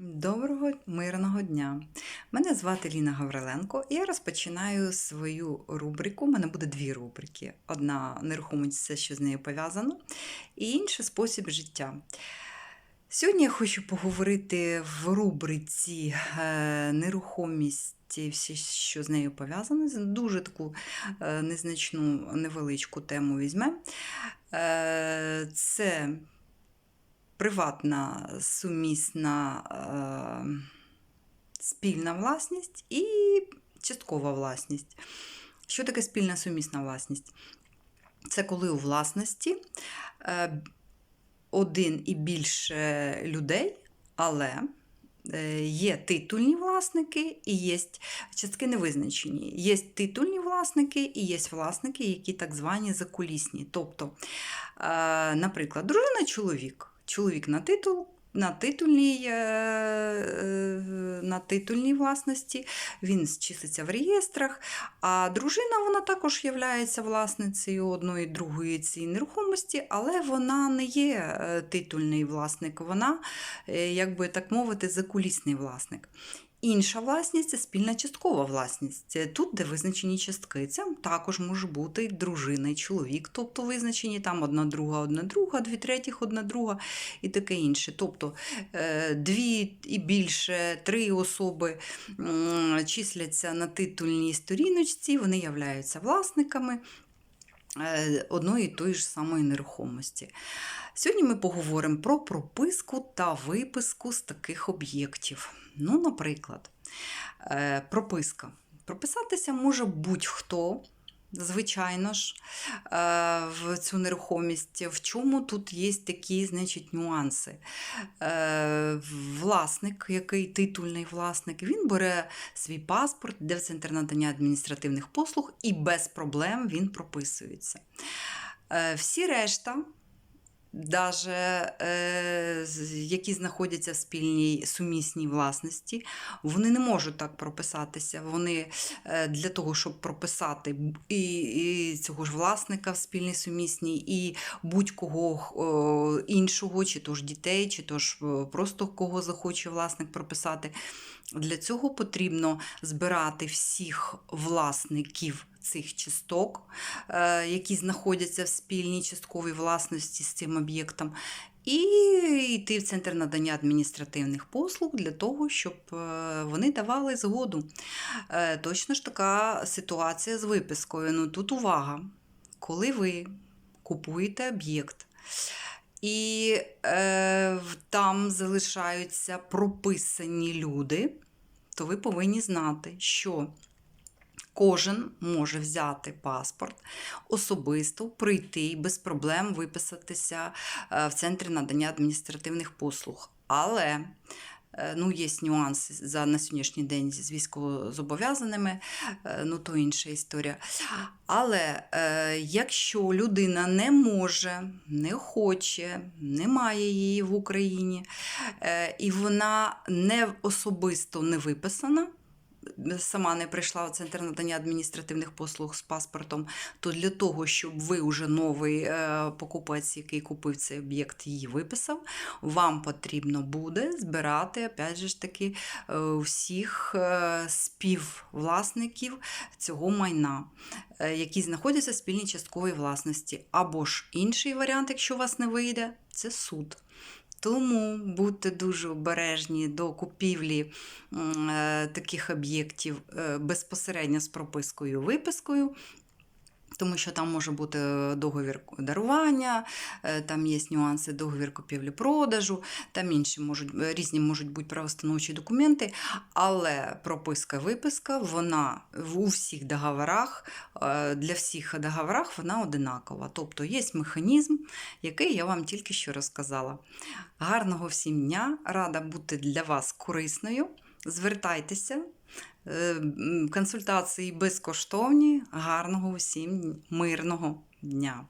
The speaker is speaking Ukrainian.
Доброго мирного дня! Мене звати Ліна Гавриленко, і я розпочинаю свою рубрику. У мене буде дві рубрики: одна нерухомість, все, що з нею пов'язано, і інша спосіб життя. Сьогодні я хочу поговорити в рубриці е, нерухомість. Все, що з нею пов'язане, дуже таку е, незначну невеличку тему візьмемо. Е, Це приватна сумісна е, спільна власність і часткова власність. Що таке спільна сумісна власність? Це коли у власності е, один і більше людей, але е, Є титульні власники і є частки невизначені. Є титульні власники і є власники, які так звані закулісні. Тобто, е, наприклад, дружина чоловік. Чоловік на титул. На титульній, е, е, на титульній власності, він числиться в реєстрах, а дружина вона також є власницею одної другої цієї нерухомості, але вона не є е, титульний власник, вона, як би так мовити, закулісний власник. Інша власність це спільна часткова власність. Тут, де визначені частки, це також може бути дружина і чоловік, тобто визначені там одна друга, одна друга, дві третіх, одна друга і таке інше. Тобто е, дві і більше, три особи числяться на титульній сторіночці, вони являються власниками. Е, одної і тої ж самої нерухомості. Сьогодні ми поговоримо про прописку та виписку з таких об'єктів. Ну, наприклад, е, прописка. Прописатися може будь-хто. Звичайно ж, е, в цю нерухомість. В чому тут є такі значить, нюанси? Е, власник, який титульний власник, він бере свій паспорт, де в центр надання адміністративних послуг і без проблем він прописується. Всі решта даже, е, які знаходяться в спільній сумісній власності, вони не можуть так прописатися. Вони е, для того, щоб прописати і, і цього ж власника в спільній сумісній, і будь-кого іншого, чи то ж дітей, чи то ж е, просто кого захоче власник прописати. Для цього потрібно збирати всіх власників цих часток, е, які знаходяться в спільній частковій власності з цим об'єктом, і йти в центр надання адміністративних послуг для того, щоб е, вони давали згоду. Е, точно ж така ситуація з випискою. Ну тут увага, коли ви купуєте об'єкт. І е, там залишаються прописані люди, то ви повинні знати, що Кожен може взяти паспорт, особисто прийти і без проблем виписатися е, в центрі надання адміністративних послуг. Але е, ну, є нюанси за на сьогоднішній день з військовозобов'язаними, е, ну то інша історія. Але якщо людина не може, не хоче, немає її в Україні, і вона не особисто не виписана сама не прийшла в центр надання адміністративних послуг з паспортом, то для того, щоб ви вже новий е, покупець, який купив цей об'єкт, її виписав, вам потрібно буде збирати опять же таки всіх е, співвласників цього майна, е, які знаходяться в спільній частковій власності. Або ж інший варіант, якщо у вас не вийде, це суд. Тому будьте дуже обережні до купівлі е, таких об'єктів е, безпосередньо з пропискою випискою. Тому що там може бути договір дарування, е, там є нюанси договір купівлі-продажу, там інші можуть, різні можуть бути правостановчі документи, але прописка-виписка, вона у всіх договорах, е, для всіх договорах вона одинакова. Тобто є механізм, який я вам тільки що розказала. Гарного всім дня! Рада бути для вас корисною. Звертайтеся. Е, консультації безкоштовні. Гарного усім мирного дня!